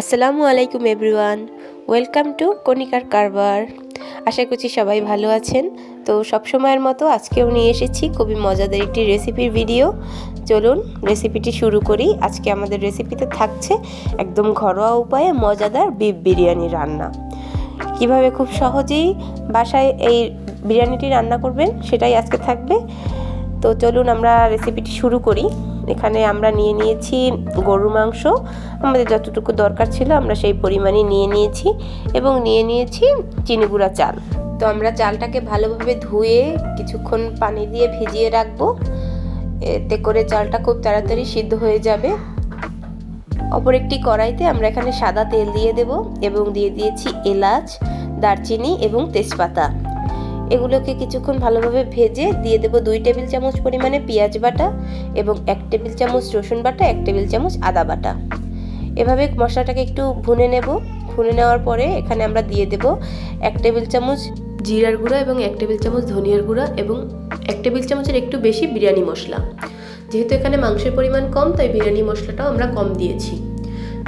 আসসালামু আলাইকুম everyone, welcome to কণিকার কারবার। আশা করছি সবাই ভালো আছেন। তো সবসময়ের মতো আজকেও নিয়ে এসেছি খুবই মজাদার একটি রেসিপির ভিডিও। চলুন রেসিপিটি শুরু করি। আজকে আমাদের রেসিপিতে থাকছে একদম ঘরোয়া উপায়ে মজাদার বিফ বিরিয়ানি রান্না। কীভাবে খুব সহজেই বাসায় এই বিরিয়ানিটি রান্না করবেন সেটাই আজকে থাকবে। তো চলুন আমরা রেসিপিটি শুরু করি। এখানে আমরা নিয়ে নিয়েছি গরুর মাংস। আমাদের যতটুকু দরকার ছিল আমরা সেই পরিমাণে নিয়ে নিয়েছি এবং নিয়ে নিয়েছি চিনি গুঁড়া চাল। তো আমরা চালটাকে ভালোভাবে ধুয়ে কিছুক্ষণ পানি দিয়ে ভিজিয়ে রাখব। এতে করে চালটা খুব তাড়াতাড়ি সিদ্ধ হয়ে যাবে। অপর একটি কড়াইতে আমরা এখানে সাদা তেল দিয়ে দেব এবং দিয়ে দিয়েছি এলাচ, দারচিনি এবং তেজপাতা। এগুলোকে কিছুক্ষণ ভালোভাবে ভেজে দিয়ে দেবো দুই টেবিল চামচ পরিমাণে পেঁয়াজ বাটা এবং এক টেবিল চামচ রসুন বাটা, এক টেবিল চামচ আদা বাটা। এভাবে মশলাটাকে একটু ভুনে নেব। ভুনে নেওয়ার পরে এখানে আমরা দিয়ে দেব এক টেবিল চামচ জিরার গুঁড়া এবং এক টেবিল চামচ ধনিয়ার গুঁড়া এবং এক টেবিল চামচের একটু বেশি বিরিয়ানি মশলা। যেহেতু এখানে মাংসের পরিমাণ কম, তাই বিরিয়ানি মশলাটাও আমরা কম দিয়েছি।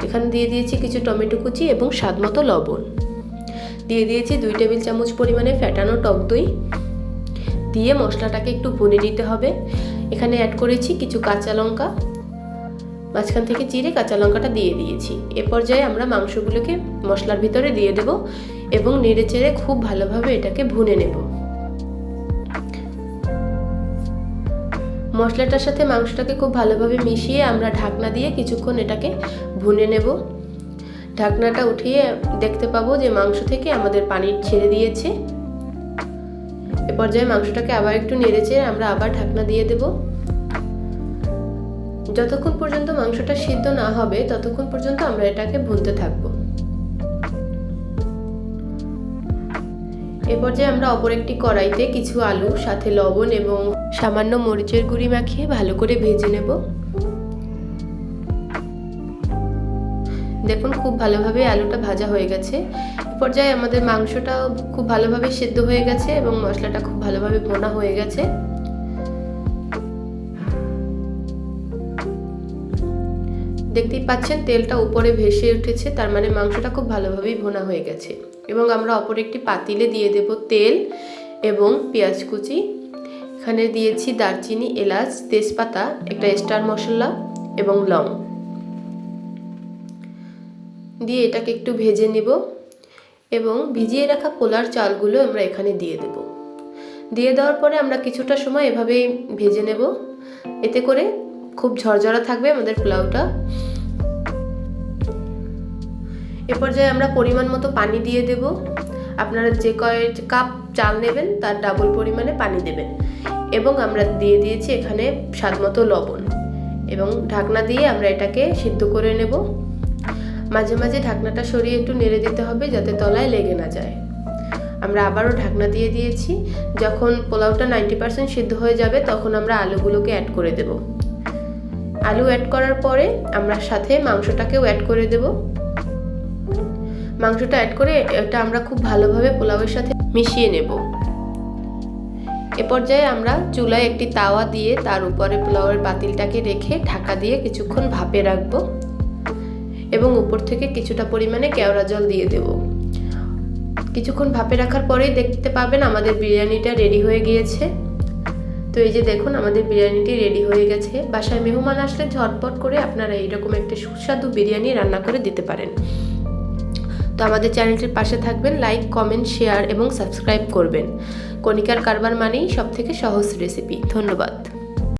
এখানে দিয়ে দিয়েছি কিছু টমেটো কুচি এবং স্বাদ মতো লবণ। দিয়ে দিয়েছি দুই টেবিল চামচ পরিমাণে ফ্যাটানো টক দই। দিয়ে মশলাটাকে একটু ভুনে নিতে হবে। এখানে অ্যাড করেছি কিছু কাঁচা লঙ্কা। মাঝখান থেকে চিড়ে কাঁচা লঙ্কাটা দিয়ে দিয়েছি। এ পর্যায়ে আমরা মাংসগুলোকে মশলার ভিতরে দিয়ে দেব এবং নেড়ে চেড়ে খুব ভালোভাবে এটাকে ভুনে নেব। মশলাটার সাথে মাংসটাকে খুব ভালোভাবে মিশিয়ে আমরা ঢাকনা দিয়ে কিছুক্ষণ এটাকে ভুনে নেব। ঢাকনাটা উঠিয়ে দেখতে পাবো যে মাংস থেকে আমাদের পানি ছেড়ে দিয়েছে। এ পর্যায়ে মাংসটাকে আবার একটু নেড়েচে আমরা আবার ঢাকনা দিয়ে দেব। যতক্ষণ পর্যন্ত মাংসটা সিদ্ধ না হবে, ততক্ষণ পর্যন্ত আমরা এটাকে ভুনতে থাকব। এ পর্যায়ে আমরা অপর একটি কড়াইতে কিছু আলু, সাথে লবণ এবং সামান্য মরিচের গুঁড়ি মাখিয়ে ভালো করে ভেজে নেব। দেখুন, খুব ভালোভাবে আলুটা ভাজা হয়ে গেছে। পর্যায়ে আমাদের মাংসটাও খুব ভালোভাবে সেদ্ধ হয়ে গেছে এবং মশলাটা খুব ভালোভাবে ভোনা হয়ে গেছে। দেখতেই পাচ্ছেন, তেলটা উপরে ভেসে উঠেছে, তার মানে মাংসটা খুব ভালোভাবেই ভোনা হয়ে গেছে। এবং আমরা অপর একটি পাতিলে দিয়ে দেব তেল এবং পেঁয়াজ কুচি। এখানে দিয়েছি দারচিনি, এলাচ, তেজপাতা, একটা স্টার মশলা এবং লং। দিয়ে এটাকে একটু ভেজে নেব এবং ভিজিয়ে রাখা পোলার চালগুলো আমরা এখানে দিয়ে দেব। দিয়ে দেওয়ার পরে আমরা কিছুটা সময় এভাবেই ভেজে নেব। এতে করে খুব ঝরঝরা থাকবে আমাদের পোলাওটা। এ পর্যায়ে আমরা পরিমাণ মতো পানি দিয়ে দেব। আপনারা যে কয়েক কাপ চাল নেবেন তার ডাবল পরিমাণে পানি দেবেন এবং আমরা দিয়ে দিয়েছি এখানে স্বাদ মতো লবণ এবং ঢাকনা দিয়ে আমরা এটাকে সিদ্ধ করে নেব। মাঝে মাঝে ঢাকনাটা সরিয়ে একটু নেড়ে দিতে হবে যাতে তলায় লেগে না যায়। আমরা আবারও ঢাকনা দিয়ে দিয়েছি। যখন পোলাওটা নাইনটি পার্সেন্ট সিদ্ধ হয়ে যাবে, তখন আমরা আলুগুলোকে অ্যাড করে দেব। আলু অ্যাড করার পরে আমরা সাথে মাংসটাকেও অ্যাড করে দেব। মাংসটা অ্যাড করে এটা আমরা খুব ভালোভাবে পোলাওয়ের সাথে মিশিয়ে নেব। এ পর্যায়ে আমরা চুলায় একটি তাওয়া দিয়ে তার উপরে পোলাওয়ের পাতিলটাকে রেখে ঢাকা দিয়ে কিছুক্ষণ ভাপে রাখব। এবং উপর থেকে কিছুটা পরিমাণে কেওড়া জল দিয়ে দেব। কিছুক্ষণ ভাপে রাখার পরেই দেখতে পাবেন আমাদের বিরিয়ানিটা রেডি হয়ে গিয়েছে। তো এই যে দেখুন, আমাদের বিরিয়ানিটি রেডি হয়ে গেছে। বাসায় মেহমান আসলে ঝটপট করে আপনারা এইরকম একটা সুস্বাদু বিরিয়ানি রান্না করে দিতে পারেন। তো আমাদের চ্যানেলটির পাশে থাকবেন, লাইক, কমেন্ট, শেয়ার এবং সাবস্ক্রাইব করবেন। কণিকার কারবার মানেই সব থেকে সহজ রেসিপি ধন্যবাদ।